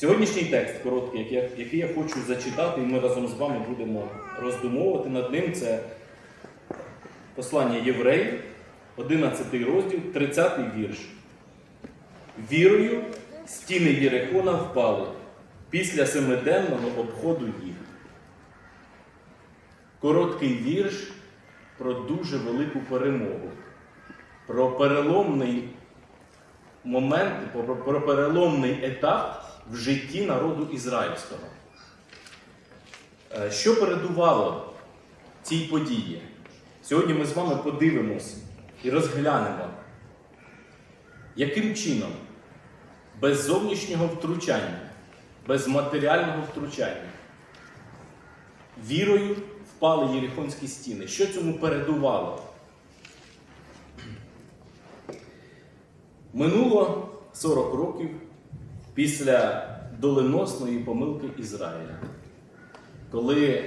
Сьогоднішній текст короткий, який я, хочу зачитати, і ми разом з вами будемо роздумовувати над ним. Це послання Євреїв, 11 розділ, 30 вірш. Вірою стіни Єрихона впали після семиденного обходу їх. Короткий вірш про дуже велику перемогу, про переломний момент, про, переломний етап в житті народу ізраїльського. Е, Що передувало цій події? Сьогодні ми з вами подивимось і розглянемо, яким чином без зовнішнього втручання, без матеріального втручання, вірою впали Єрихонські стіни. Що цьому передувало? Минуло 40 років після доленосної помилки Ізраїля, коли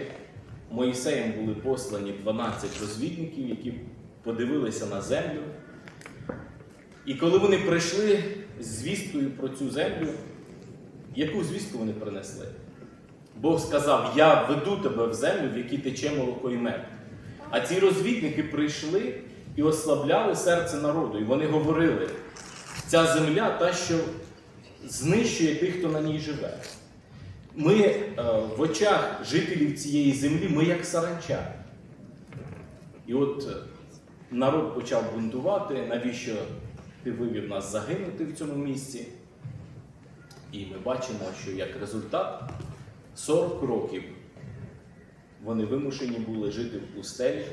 Моїсеєм були послані 12 розвідників, які подивилися на землю. І коли вони прийшли з звісткою про цю землю, яку звістку вони принесли? Бог сказав: Я веду тебе в землю, в якій тече молоко і мед. А ці розвідники прийшли і ослабляли серце народу. І вони говорили: ця земля та, що знищує тих, хто на ній живе. Ми е, в очах жителів цієї землі, ми як саранча. І от е, народ почав бунтувати, навіщо ти вивів нас загинути в цьому місці. І ми бачимо, що як результат 40 років вони вимушені були жити в пустелі,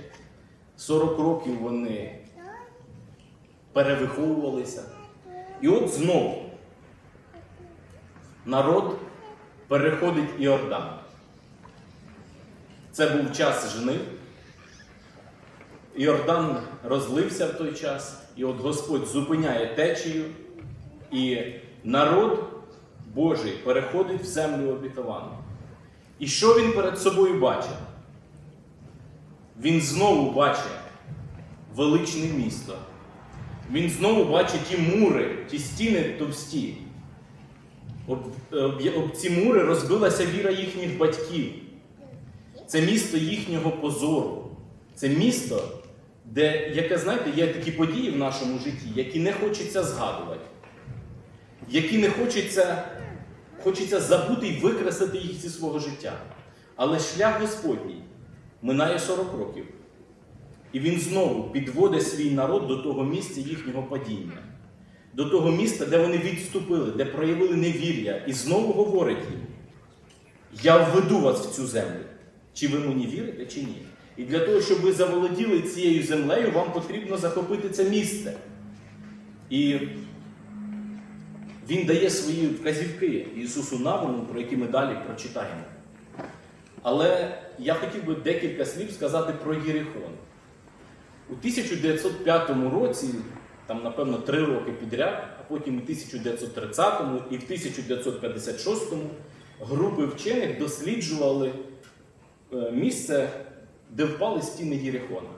40 років вони перевиховувалися. І от знову народ переходить Іордан. Це був час жнив. Іордан розлився в той час, і от Господь зупиняє течію, і народ Божий переходить в землю обітовану. І що він перед собою бачить? Він знову бачить величне місто. Він знову бачить ті мури, ті стіни товсті. Об, об, об ці мури розбилася віра їхніх батьків. Це місто їхнього позору. Це місто, де, яке, знаєте, є такі події в нашому житті, які не хочеться згадувати, які не хочеться, хочеться забути і викреслити їх зі свого життя. Але шлях Господній минає 40 років. І він знову підводить свій народ до того місця їхнього падіння, до того міста, де вони відступили, де проявили невір'я, і знову говорить їм: Я введу вас в цю землю. Чи ви мені вірите, чи ні? І для того, щоб ви заволоділи цією землею, вам потрібно захопити це місце. І він дає свої вказівки Ісусу Навину, про які ми далі прочитаємо. Але я хотів би декілька слів сказати про Єрихон. У 1905 році, там, напевно, три роки підряд, а потім у 1930 му і в 1956 му групи вчених досліджували е, місце, де впали стіни Єрихона.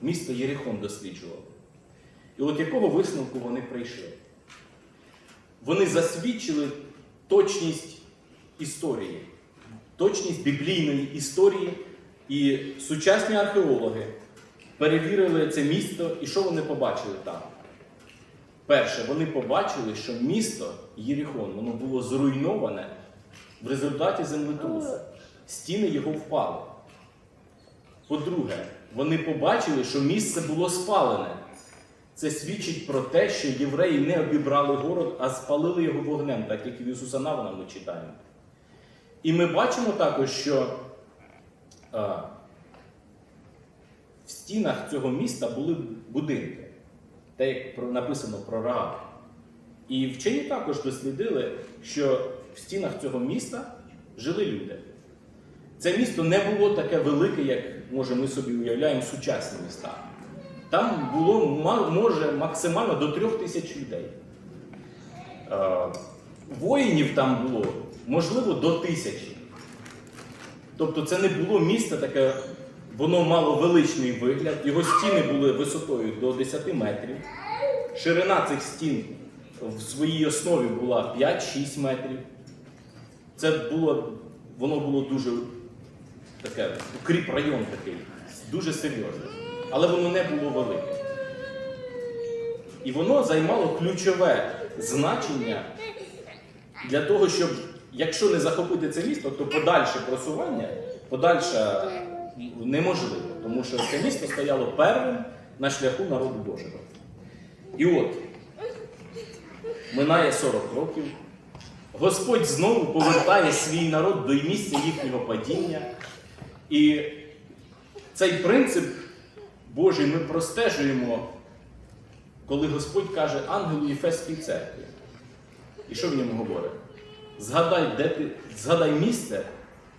Місто Єрихон досліджували. І от якого висновку вони прийшли? Вони засвідчили точність історії, точність біблійної історії, і сучасні археологи перевірили це місто, і що вони побачили там? Перше, вони побачили, що місто Єріхон воно було зруйноване в результаті землетрусу. Стіни його впали. По-друге, вони побачили, що місце було спалене. Це свідчить про те, що євреї не обібрали город, а спалили його вогнем, так як і в Ісуса Навина ми читаємо. І ми бачимо також, що а, в стінах цього міста були будинки, те, як написано про Раав. І вчені також дослідили, що в стінах цього міста жили люди. Це місто не було таке велике, як може ми собі уявляємо сучасні міста. Там було може максимально до трьох тисяч людей. Е, Воїнів там було можливо до тисячі. Тобто це не було місто таке, воно мало величний вигляд, його стіни були висотою до 10 метрів. Ширина цих стін в своїй основі була 5-6 метрів. Це було, воно було дуже таке, укріп район такий, дуже серйозний. Але воно не було велике. І воно займало ключове значення для того, щоб, якщо не захопити це місто, то подальше просування, подальше неможливо, тому що це місто стояло первим на шляху народу Божого. І от, минає 40 років, Господь знову повертає свій народ до місця їхнього падіння. І цей принцип Божий ми простежуємо, коли Господь каже ангелу Єфеській церкві. І що в ньому говорить? Згадай, де ти, згадай місце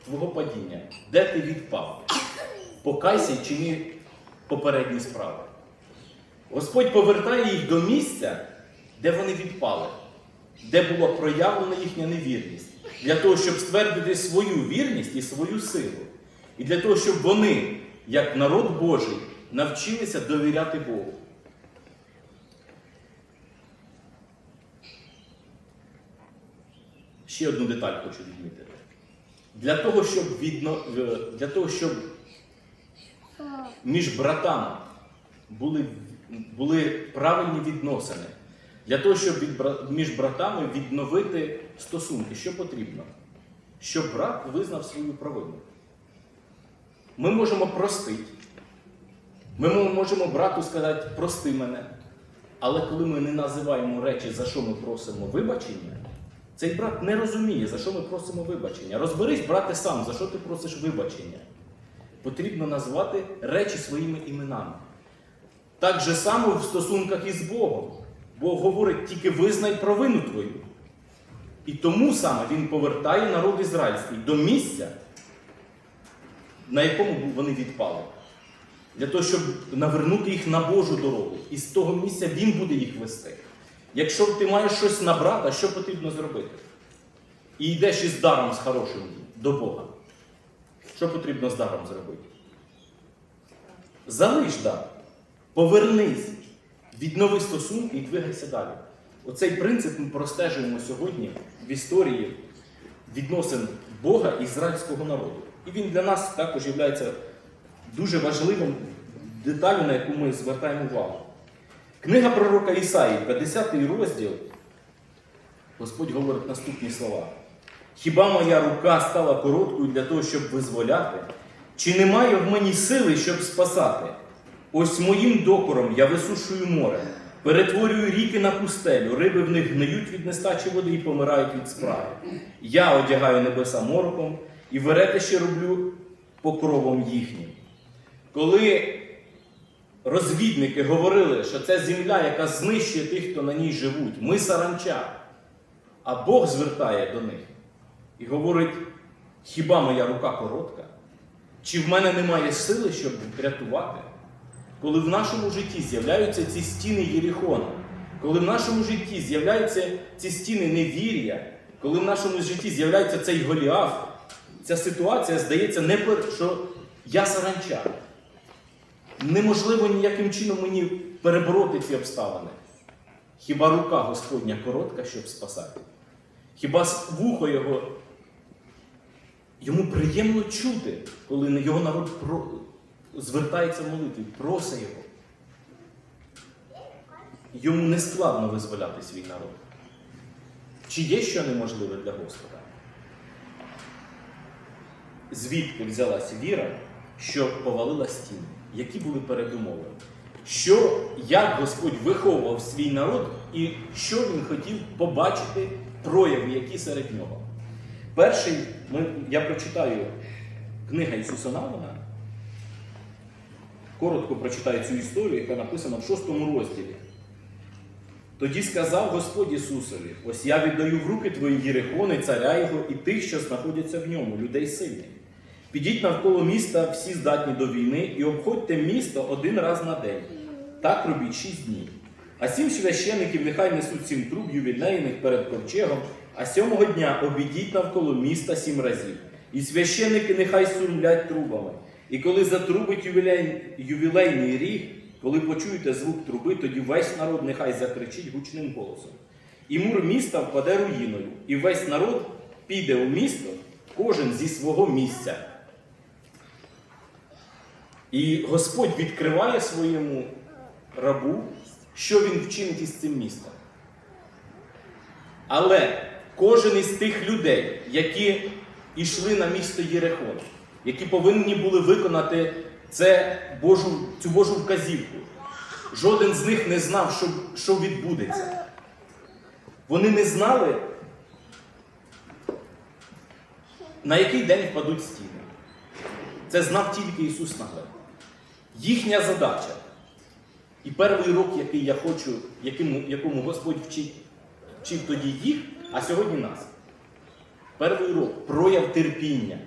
твого падіння, де ти відпав. Покайся і чини попередні справи. Господь повертає їх до місця, де вони відпали, де була проявлена їхня невірність, для того, щоб ствердити свою вірність і свою силу. І для того, щоб вони, як народ Божий, навчилися довіряти Богу. Ще одну деталь хочу відмітити. Для того, щоб, відно... для того, щоб між братами були, були правильні відносини, для того, щоб між братами відновити стосунки, що потрібно? Щоб брат визнав свою провину. Ми можемо простити. Ми можемо брату сказати, прости мене. Але коли ми не називаємо речі, за що ми просимо вибачення, цей брат не розуміє, за що ми просимо вибачення. Розберись, брате, сам, за що ти просиш вибачення. Потрібно назвати речі своїми іменами. Так же само в стосунках із Богом. Бог говорить, тільки визнай провину твою. І тому саме він повертає народ ізраїльський до місця, на якому вони відпали. Для того, щоб навернути їх на Божу дорогу. І з того місця він буде їх вести. Якщо ти маєш щось на брата, що потрібно зробити? І йдеш із даром з хорошим до Бога. Що потрібно з даром зробити? Залиш дар, повернись, віднови стосунки і двигайся далі. Оцей принцип ми простежуємо сьогодні в історії відносин Бога і ізраїльського народу. І він для нас також є дуже важливим деталю, на яку ми звертаємо увагу. Книга пророка Ісаї, 50 розділ, Господь говорить наступні слова. Хіба моя рука стала короткою для того, щоб визволяти? Чи немає в мені сили, щоб спасати? Ось моїм докором я висушую море, перетворюю ріки на пустелю, риби в них гниють від нестачі води і помирають від справи. Я одягаю небеса мороком і веретище роблю покровом їхнім. Коли розвідники говорили, що це земля, яка знищує тих, хто на ній живуть, ми саранча, а Бог звертає до них і говорить: хіба моя рука коротка? Чи в мене немає сили, щоб рятувати? Коли в нашому житті з'являються ці стіни Єрихона, коли в нашому житті з'являються ці стіни невір'я, коли в нашому житті з'являється цей Голіаф, ця ситуація здається не пер... що я саранча. Неможливо ніяким чином мені перебороти ці обставини. Хіба рука Господня коротка, щоб спасати? Хіба вухо його йому приємно чути, коли його народ звертається в молитві, просить його. Йому не складно визволяти свій народ. Чи є що неможливе для Господа? Звідки взялась віра, що повалила стіни? Які були передумови? Що, як Господь виховував свій народ і що він хотів побачити прояви, які серед нього? Перший, ми, я прочитаю книга Ісуса Навина. Коротко прочитаю цю історію, яка написана в шостому розділі. Тоді сказав Господь Ісусові: ось я віддаю в руки твої Єрихони, царя його і тих, що знаходяться в ньому, людей сильних. Підіть навколо міста, всі здатні до війни, і обходьте місто один раз на день. Так робіть шість днів. А сім священиків нехай несуть сім труб ювілейних перед ковчегом, а сьомого дня обійдіть навколо міста сім разів. І священики нехай сумлять трубами. І коли затрубить ювілей... ювілейний ріг, коли почуєте звук труби, тоді весь народ нехай закричить гучним голосом. І мур міста впаде руїною, і весь народ піде у місто, кожен зі свого місця. І Господь відкриває своєму рабу, що він вчинить із цим містом. Але кожен із тих людей, які йшли на місто Єрехон, які повинні були виконати це Божу, цю Божу вказівку, жоден з них не знав, що, що відбудеться. Вони не знали, на який день впадуть стіни. Це знав тільки Ісус Навин. Їхня задача. І перший урок, який я хочу, якому, якому Господь вчить, вчив тоді їх, а сьогодні нас. Перший урок прояв терпіння.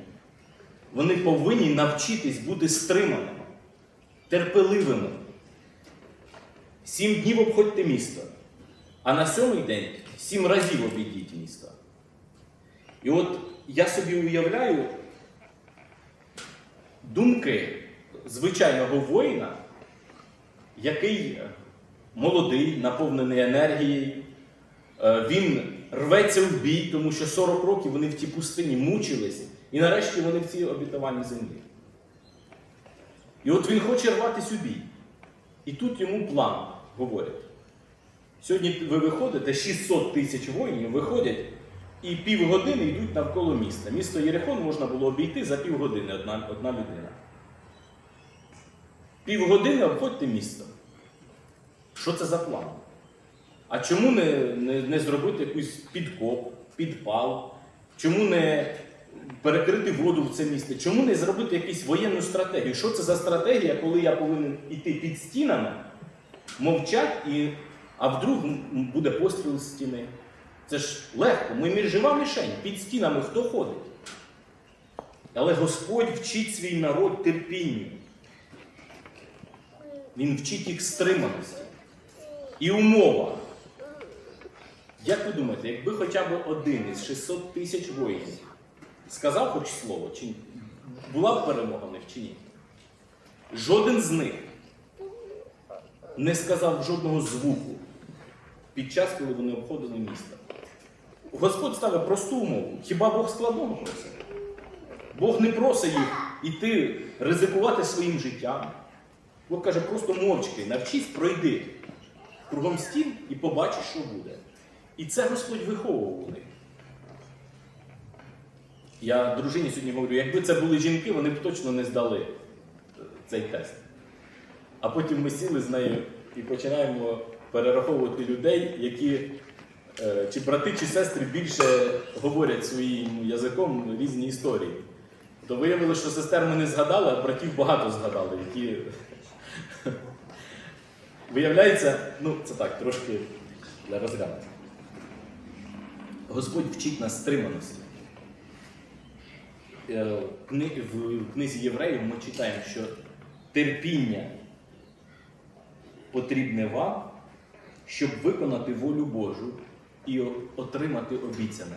Вони повинні навчитись бути стриманими, терпеливими. Сім днів обходьте місто, а на сьомий день сім разів обійдіть місто. І от я собі уявляю думки звичайного воїна, який молодий, наповнений енергією, е, він рветься в бій, тому що 40 років вони в тій пустині мучились, і нарешті вони в цій обітованій землі. І от він хоче рватися у бій. І тут йому план говорять. Сьогодні ви виходите, 600 тисяч воїнів виходять і півгодини йдуть навколо міста. Місто Єрехон можна було обійти за півгодини одна, одна людина. Pівгодини обходьте місто. Що це за план? А чому не, не, не зробити якийсь підкоп, підпал? Чому не перекрити воду в це місто? Чому не зробити якусь воєнну стратегію? Що це за стратегія, коли я повинен йти під стінами, мовчать, і, а вдруг буде постріл з стіни? Це ж легко, ми між жива мішень, під стінами хто ходить? Але Господь вчить свій народ терпінню. Він вчить їх стриманості. І умова. Як ви думаєте, якби хоча б один із 600 тисяч воїнів сказав хоч слово, чи була б перемога в них чи ні? Жоден з них не сказав жодного звуку під час, коли вони обходили місто. Господь ставить просту умову. Хіба Бог складного просить? Бог не просить їх іти ризикувати своїм життям. Бог каже, просто мовчки, навчись, пройди кругом стін і побачиш, що буде. І це Господь виховував у них. Я дружині сьогодні говорю, якби це були жінки, вони б точно не здали цей тест. А потім ми сіли з нею і починаємо перераховувати людей, які е, чи брати, чи сестри більше говорять своїм язиком різні історії. То виявилося, що сестер ми не згадали, а братів багато згадали, які Виявляється, ну це так, трошки для розгляду. Господь вчить нас стриманості. Е, в книзі євреїв ми читаємо, що терпіння потрібне вам, щоб виконати волю Божу і отримати обіцяне.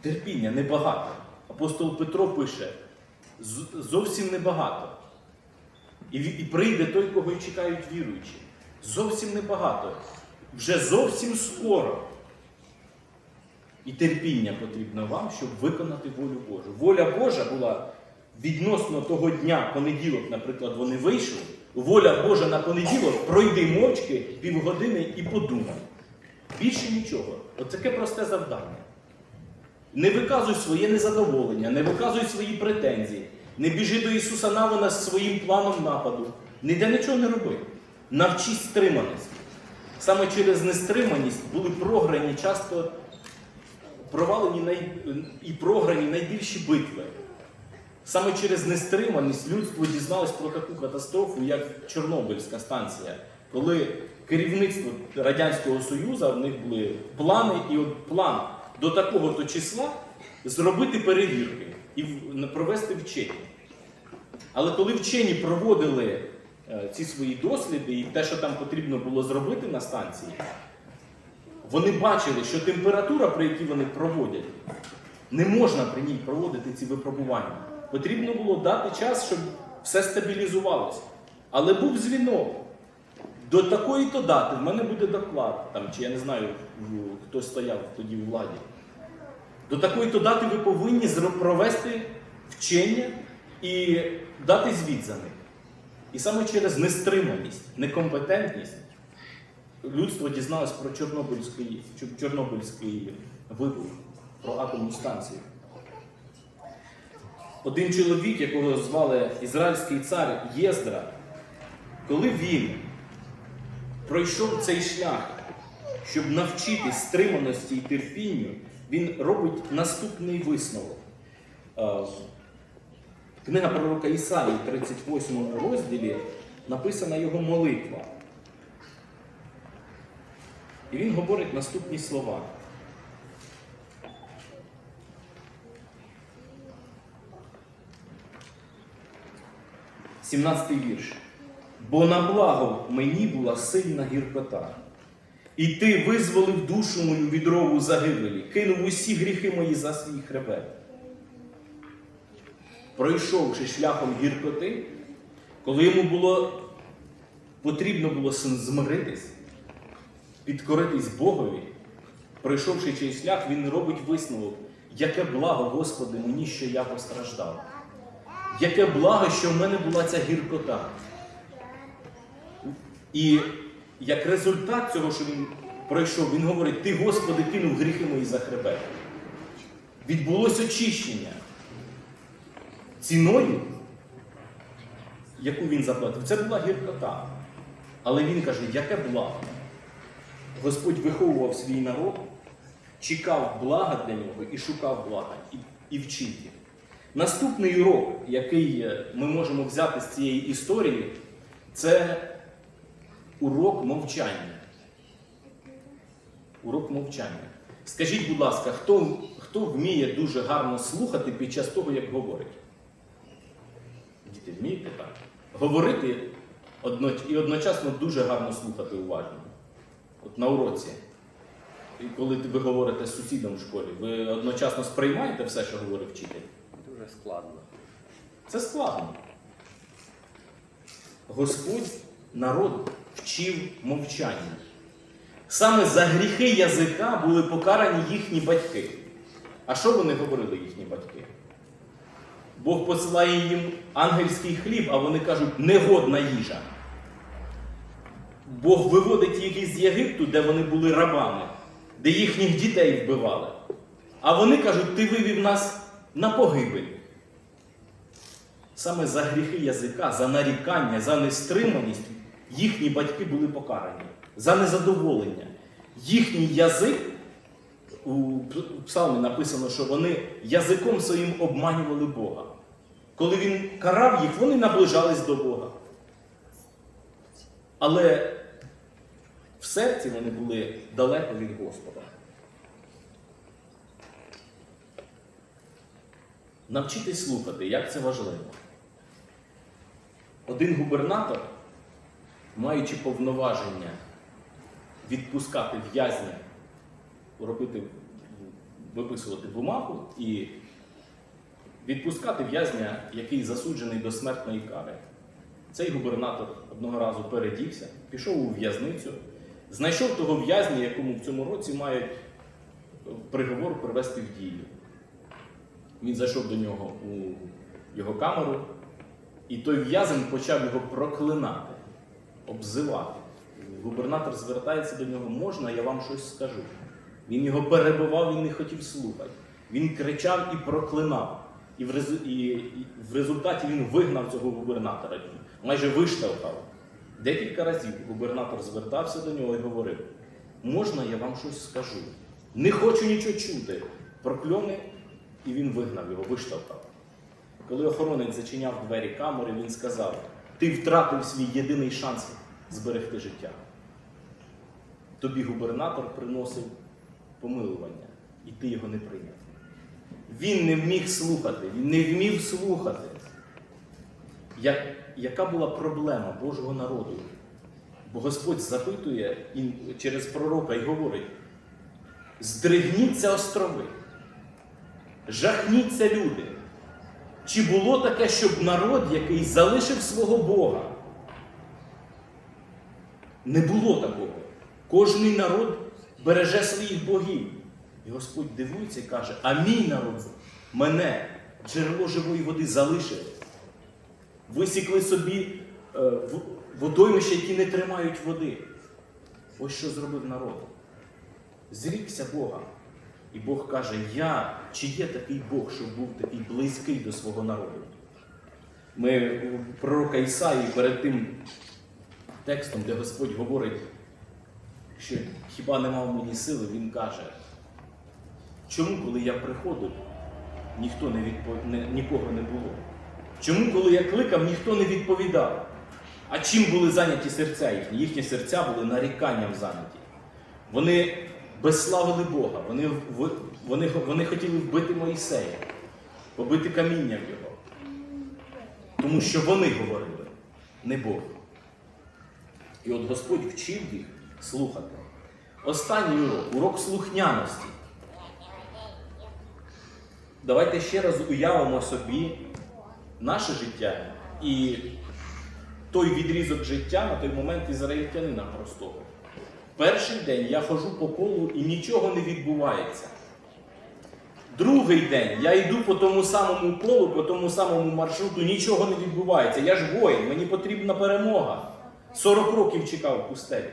Терпіння небагато. Апостол Петро пише: зовсім небагато. І, прийде той, кого й чекають віруючі. Зовсім небагато. Вже зовсім скоро. І терпіння потрібно вам, щоб виконати волю Божу. Воля Божа була відносно того дня, понеділок, наприклад, вони вийшли. Воля Божа на понеділок пройди мовчки півгодини і подумай. Більше нічого. От просте завдання. Не виказуй своє незадоволення, не виказуй свої претензії, не біжи до Ісуса Навина з своїм планом нападу. Ніде нічого не роби. Навчись стриманості. Саме через нестриманість були програні часто провалені най... і програні найбільші битви. Саме через нестриманість людство дізналось про таку катастрофу, як Чорнобильська станція, коли керівництво Радянського Союзу в них були плани, і от план до такого-то числа зробити перевірки і провести вчені. Але коли вчені проводили е, ці свої досліди і те, що там потрібно було зробити на станції, вони бачили, що температура, при якій вони проводять, не можна при ній проводити ці випробування. Потрібно було дати час, щоб все стабілізувалося. Але був дзвінок. До такої-то дати в мене буде доклад, там, чи я не знаю, хто стояв тоді у владі. До такої-то дати ви повинні провести вчення і дати звіт за них. І саме через нестриманість, некомпетентність людство дізналось про Чорнобильський, Чорнобильський вибух, про атомну станцію. Один чоловік, якого звали ізраїльський цар Єздра, коли він пройшов цей шлях, щоб навчитись стриманості і терпінню, він робить наступний висновок. Е, Книга пророка Ісаї, 38 розділі, написана його молитва. І він говорить наступні слова. Сімнадцятий вірш. Бо на благо мені була сильна гіркота. І ти визволив душу мою від рову загибелі, кинув усі гріхи мої за свій хребет. Пройшовши шляхом гіркоти, коли йому було потрібно було змиритись, підкоритись Богові, пройшовши цей шлях, він робить висновок, яке благо, Господи, мені, що я постраждав. Яке благо, що в мене була ця гіркота. І як результат цього, що він пройшов, він говорить: Ти, Господи, кинув гріхи мої за хребет. Відбулось очищення ціною, яку він заплатив. Це була гіркота. Але він каже, яке благо. Господь виховував свій народ, чекав блага для нього і шукав блага, і, і вчив їх. Наступний урок, який е, ми можемо взяти з цієї історії, це урок мовчання. Урок мовчання. Скажіть, будь ласка, хто, хто вміє дуже гарно слухати під час того, як говорить? Діти, вмієте так? Говорити і одночасно дуже гарно слухати уважно. От на уроці. І коли ви говорите з сусідом в школі, ви одночасно сприймаєте все, що говорить вчитель? Дуже складно. Це складно. Господь народ вчив мовчання. Саме за гріхи язика були покарані їхні батьки. А що вони говорили їхні батьки? Бог посилає їм ангельський хліб, а вони кажуть, негодна їжа. Бог виводить їх із Єгипту, де вони були рабами, де їхніх дітей вбивали. А вони кажуть, ти вивів нас на погибель. Саме за гріхи язика, за нарікання, за нестриманість їхні батьки були покарані, за незадоволення. Їхній язик, у псалмі написано, що вони язиком своїм обманювали Бога. Коли він карав їх, вони наближались до Бога. Але в серці вони були далеко від Господа. Навчитись слухати, як це важливо. Один губернатор, маючи повноваження відпускати в'язня, робити, виписувати бумагу і відпускати в'язня, який засуджений до смертної кари. Цей губернатор одного разу передівся, пішов у в'язницю, знайшов того в'язня, якому в цьому році мають приговор привести в дію. Він зайшов до нього у його камеру, і той в'язень почав його проклинати, обзивати. Губернатор звертається до нього, можна, я вам щось скажу. Він його перебивав, він не хотів слухати. Він кричав і проклинав. І в результаті він вигнав цього губернатора, майже виштовхав. Декілька разів губернатор звертався до нього і говорив: можна, я вам щось скажу? Не хочу нічого чути. Прокльони, і він вигнав його, виштовхав. Коли охоронець зачиняв двері камери, він сказав: Ти втратив свій єдиний шанс зберегти життя. Тобі губернатор приносив помилування, і ти його не прийняв. Він не вміг слухати, він не вмів слухати. Як, яка була проблема Божого народу? Бо Господь запитує через пророка і говорить: здригніться острови, жахніться люди. Чи було таке, щоб народ, який залишив свого Бога? Не було такого. Кожний народ береже своїх богів. І Господь дивується і каже: А мій народ мене, джерело живої води, залишив. Висікли собі е, водоймища, які не тримають води. Ось що зробив народ. Зрікся Бога. І Бог каже: Я, чи є такий Бог, щоб був такий близький до свого народу? Ми у пророка Ісаї перед тим текстом, де Господь говорить, що хіба не мав мені сили, Він каже, чому, коли я приходив, ніхто не відпо... нікого не було? Чому, коли я кликав, ніхто не відповідав? А чим були зайняті серця їхні? Їхні серця були наріканням зайняті. Вони безславили Бога, вони, вони, вони хотіли вбити Моїсея, побити камінням його. Тому що вони говорили, не Бог. І от Господь вчив їх слухати. Останній урок урок слухняності. Давайте ще раз уявимо собі наше життя і той відрізок життя на той момент ізраїльтянина простого. Перший день я ходжу по колу і нічого не відбувається. Другий день я йду по тому самому колу, по тому самому маршруту, нічого не відбувається. Я ж воїн, мені потрібна перемога. 40 років чекав пустелі.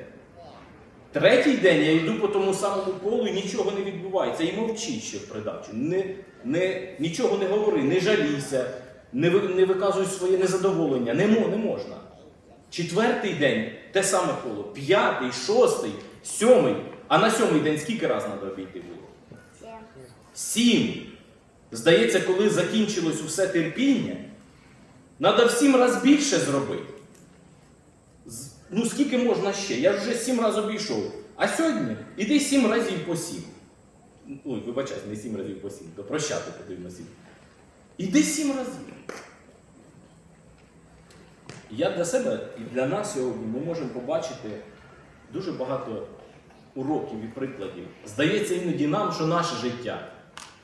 Третій день я йду по тому самому колу і нічого не відбувається. І мовчи ще придачу. Не, не, нічого не говори, не жалійся, не, не виказуй своє незадоволення. Не, не можна. Четвертий день те саме коло. П'ятий, шостий, сьомий. А на сьомий день скільки разів треба обійти було? Сім. Здається, коли закінчилось усе терпіння, треба в сім разів більше зробити. Ну скільки можна ще? Я вже сім разів обійшов. А сьогодні іди сім разів по сім. Ой, вибачайте, не сім разів по сім, то прощати потрібно. Іди сім разів. Я для себе і для нас сьогодні ми можемо побачити дуже багато уроків і прикладів. Здається іноді нам, що наше життя.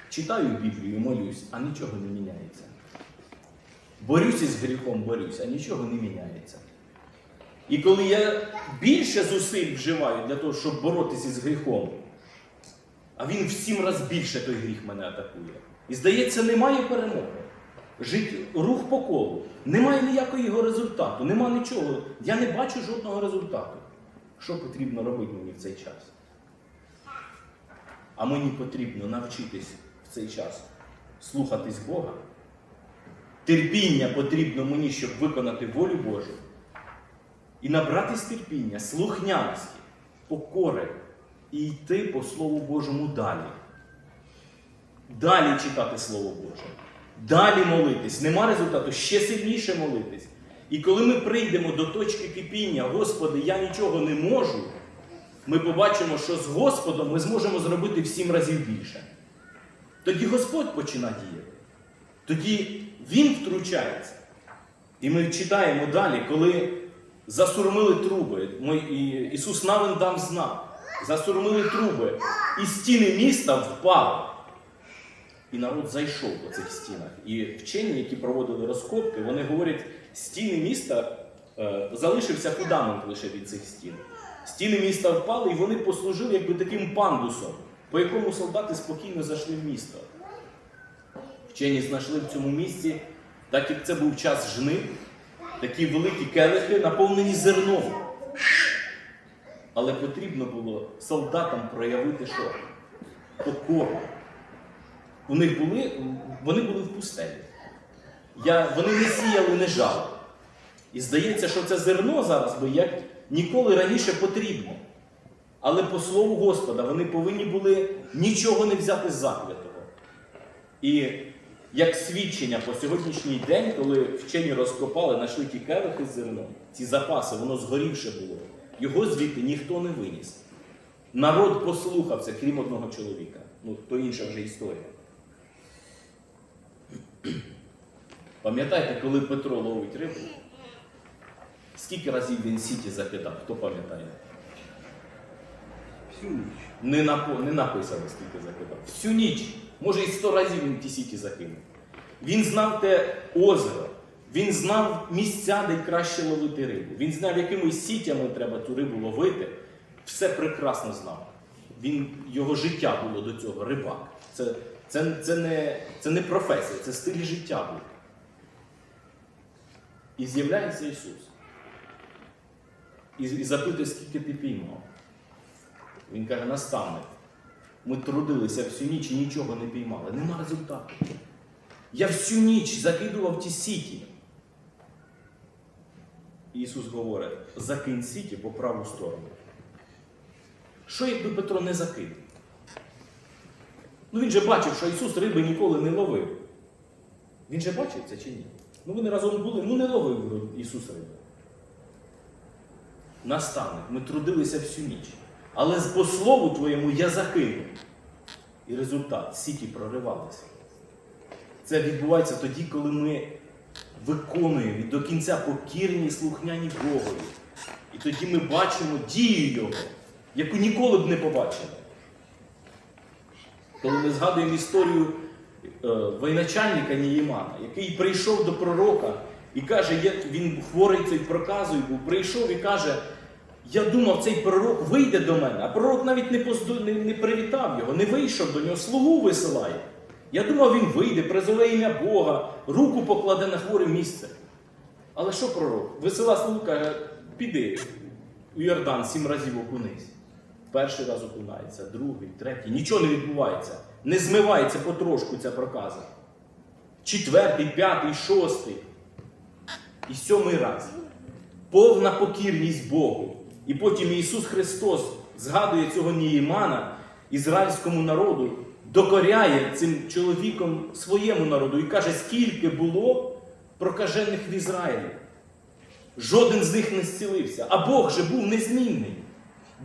Читаю Біблію, молюсь, а нічого не міняється. Борюся з гріхом, борюсь, а нічого не міняється. І коли я більше зусиль вживаю для того, щоб боротися з гріхом, а він в сім разів більше той гріх мене атакує. І здається, немає перемоги. Жить рух по колу. Немає ніякого його результату, нема нічого. Я не бачу жодного результату. Що потрібно робити мені в цей час? А мені потрібно навчитись в цей час слухатись Бога. Терпіння потрібно мені, щоб виконати волю Божу. І набратись терпіння, слухняності, покори і йти по Слову Божому далі. Далі читати Слово Боже. Далі молитись. Нема результату, ще сильніше молитись. І коли ми прийдемо до точки кипіння, Господи, я нічого не можу, ми побачимо, що з Господом ми зможемо зробити в сім разів більше. Тоді Господь починає діяти. Тоді Він втручається. І ми читаємо далі, коли засурмили труби, Ісус Навин дав знак, засурмили труби, і стіни міста впали. І народ зайшов по цих стінах. І вчені, які проводили розкопки, вони говорять, стіни міста е, залишився фундамент лише від цих стін. Стіни міста впали, і вони послужили якби таким пандусом, по якому солдати спокійно зайшли в місто. Вчені знайшли в цьому місці, так як це був час жнив, такі великі келихи, наповнені зерном. Але потрібно було солдатам проявити що? Покору. У них були, вони були в пустелі. Я, вони не сіяли, не жали. І здається, що це зерно зараз би як ніколи раніше потрібно. Але по слову Господа вони повинні були нічого не взяти з заклятого. І як свідчення по сьогоднішній день, коли вчені розкопали, знайшли ті келихи з зерном, ці запаси, воно згорівше було. Його звідти ніхто не виніс. Народ послухався, крім одного чоловіка. Ну, то інша вже історія. Пам'ятаєте, коли Петро ловить рибу? Скільки разів він сіті закидав? Хто пам'ятає? Всю ніч. Не, напо- не написано, скільки закидав. Всю ніч. Може, і сто разів він ті сіті закинув. Він знав те озеро, він знав місця, де краще ловити рибу. Він знав, якими сітями треба ту рибу ловити. Все прекрасно знав. він, його життя було до цього, рибак. Це, це, це, не, це не професія, це стиль життя був. І з'являється Ісус. І, і запитує, скільки ти піймав. Він каже, наставник. Ми трудилися всю ніч і нічого не піймали. Нема результату. Я всю ніч закидував ті сіті. Ісус говорить, закинь сіті по праву сторону. Що якби Петро не закинув? Ну він же бачив, що Ісус риби ніколи не ловив. Він же бачив це чи ні? Ну вони разом були, ну не ловив Ісус риби. Наставник, ми трудилися всю ніч. Але по слову твоєму я закинув. І результат сіті проривалися. Це відбувається тоді, коли ми виконуємо до кінця покірні слухняні Богові. І тоді ми бачимо дію Його, яку ніколи б не побачили. Коли ми згадуємо історію е, воєначальника Ніємана, який прийшов до пророка і каже, він хворий цей проказою був, прийшов і каже, я думав, цей пророк вийде до мене, а пророк навіть не, позду, не, не привітав його, не вийшов до нього, слугу висилає. Я думав, він вийде, призове ім'я Бога, руку покладе на хворе місце. Але що пророк? Весела слуга каже, піди у Йордан сім разів окунись. Перший раз окунається, другий, третій. Нічого не відбувається. Не змивається потрошку ця проказа. Четвертий, п'ятий, шостий. І сьомий раз. Повна покірність Богу. І потім Ісус Христос згадує цього Ніїмана ізраїльському народу, докоряє цим чоловіком своєму народу і каже, скільки було прокажених в Ізраїлі. Жоден з них не зцілився. А Бог же був незмінний.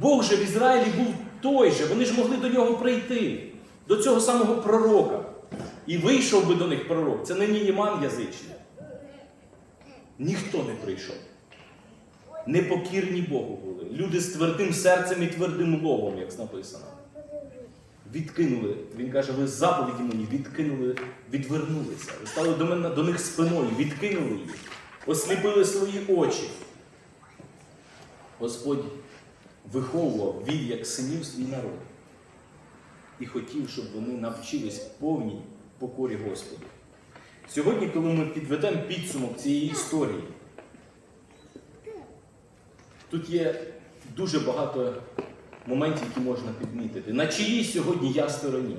Бог же в Ізраїлі був той же. Вони ж могли до нього прийти, до цього самого пророка. І вийшов би до них пророк. Це не Нієман язичний. Ніхто не прийшов. Непокірні Богу були. Люди з твердим серцем і твердим ловом, як написано. Відкинули. Він каже, ви заповіді мені відкинули, відвернулися. Ви стали до мене до них спиною, відкинули їх, осліпили свої очі. Господь виховував він як синів свій народ і хотів, щоб вони навчились повній покорі Господу. Сьогодні, коли ми підведемо підсумок цієї історії, тут є дуже багато моментів, які можна підмітити. На чиїй сьогодні я стороні?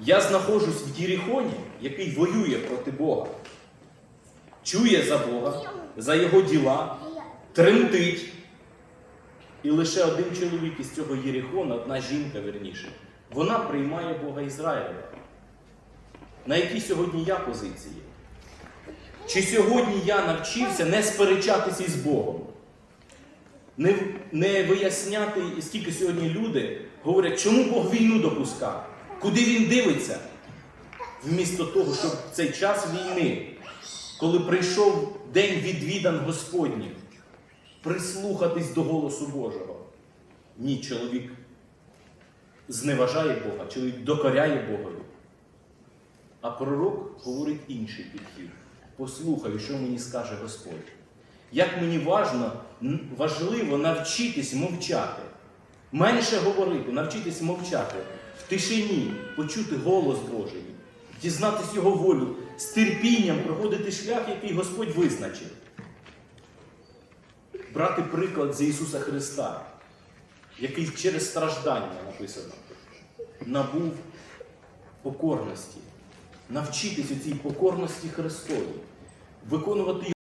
Я знаходжусь в Єрихоні, який воює проти Бога, чує за Бога, за його діла, тремтить. І лише один чоловік із цього Єрихона, одна жінка верніше, вона приймає Бога Ізраїля. На якій сьогодні я позиції? Чи сьогодні я навчився не сперечатися із Богом? Не, не виясняти, скільки сьогодні люди говорять, чому Бог війну допускав? Куди він дивиться? Вмісто того, щоб цей час війни, коли прийшов день відвідан Господніх, прислухатись до голосу Божого. Ні, чоловік зневажає Бога, чоловік докоряє Богові. А пророк говорить інший підхід. Послухай, що мені скаже Господь. Як мені важно, важливо навчитись мовчати. Менше говорити, навчитись мовчати, в тишині почути голос Божий, дізнатись Його волю, з терпінням проходити шлях, який Господь визначив. Брати приклад з Ісуса Христа, який через страждання написано, набув покорності, навчитись у цій покорності Христові, виконувати